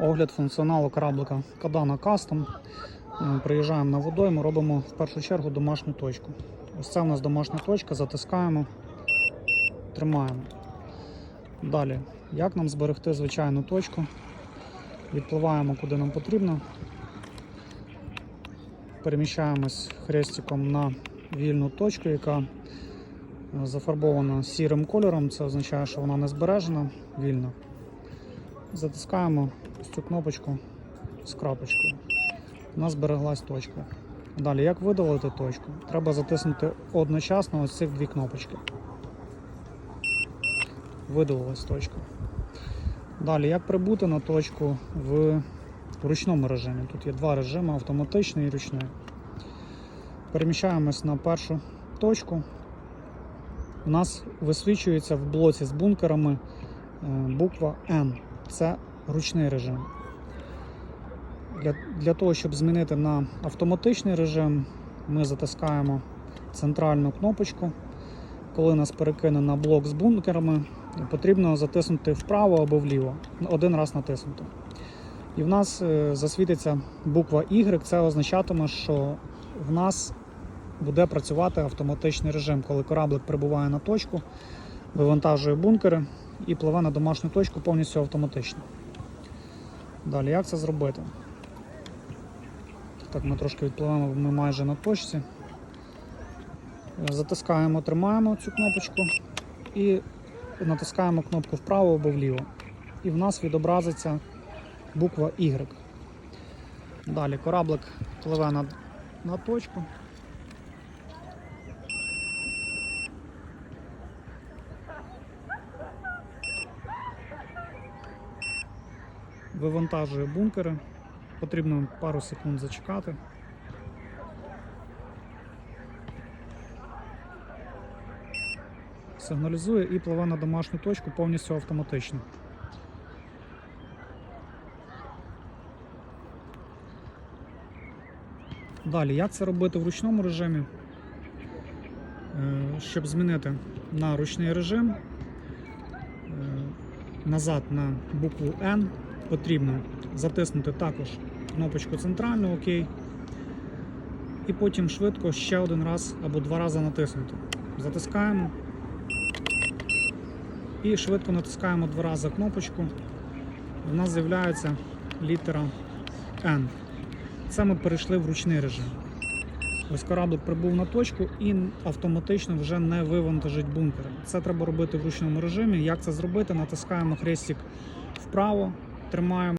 Огляд функціоналу кораблика Кадана Custom. Е, Приїжджаємо на водойму, робимо в першу чергу домашню точку. Ось це у нас домашня точка, затискаємо, тримаємо. Далі, як нам зберегти звичайну точку? Відпливаємо куди нам потрібно. Переміщаємось хрестиком на вільну точку, яка е, зафарбована сірим кольором. Це означає, що вона не збережена, вільна. Затискаємо цю кнопочку з крапочкою. У нас збереглась точка. Далі, як видалити точку? Треба затиснути одночасно ось цих дві кнопочки. Видалилась точка. Далі, як прибути на точку в ручному режимі? Тут є два режими автоматичний і ручний. Переміщаємось на першу точку. У нас висвічується в блоці з бункерами е, буква N. Це ручний режим. Для, для того, щоб змінити на автоматичний режим, ми затискаємо центральну кнопочку. Коли нас перекине на блок з бункерами, потрібно затиснути вправо або вліво. Один раз натиснути. І в нас е, засвітиться буква Y. Це означатиме, що в нас буде працювати автоматичний режим, коли кораблик прибуває на точку, вивантажує бункери і пливе на домашню точку повністю автоматично. Далі, як це зробити? Так, ми трошки відпливаємо, ми майже на точці. Затискаємо, тримаємо цю кнопочку і натискаємо кнопку вправо або вліво. І в нас відобразиться буква Y. Далі кораблик пливе на, на точку. Вивантажує бункери. Потрібно пару секунд зачекати. Сигналізує і пливе на домашню точку повністю автоматично. Далі, як це робити в ручному режимі? Е, Щоб змінити на ручний режим, е, назад на букву N потрібно затиснути також кнопочку центральну ОК. І потім швидко ще один раз або два рази натиснути. Затискаємо. І швидко натискаємо два рази кнопочку. У нас з'являється літера N. Це ми перейшли в ручний режим. Ось кораблик прибув на точку і автоматично вже не вивантажить бункери. Це треба робити в ручному режимі. Як це зробити? Натискаємо хрестик вправо, тримаємо.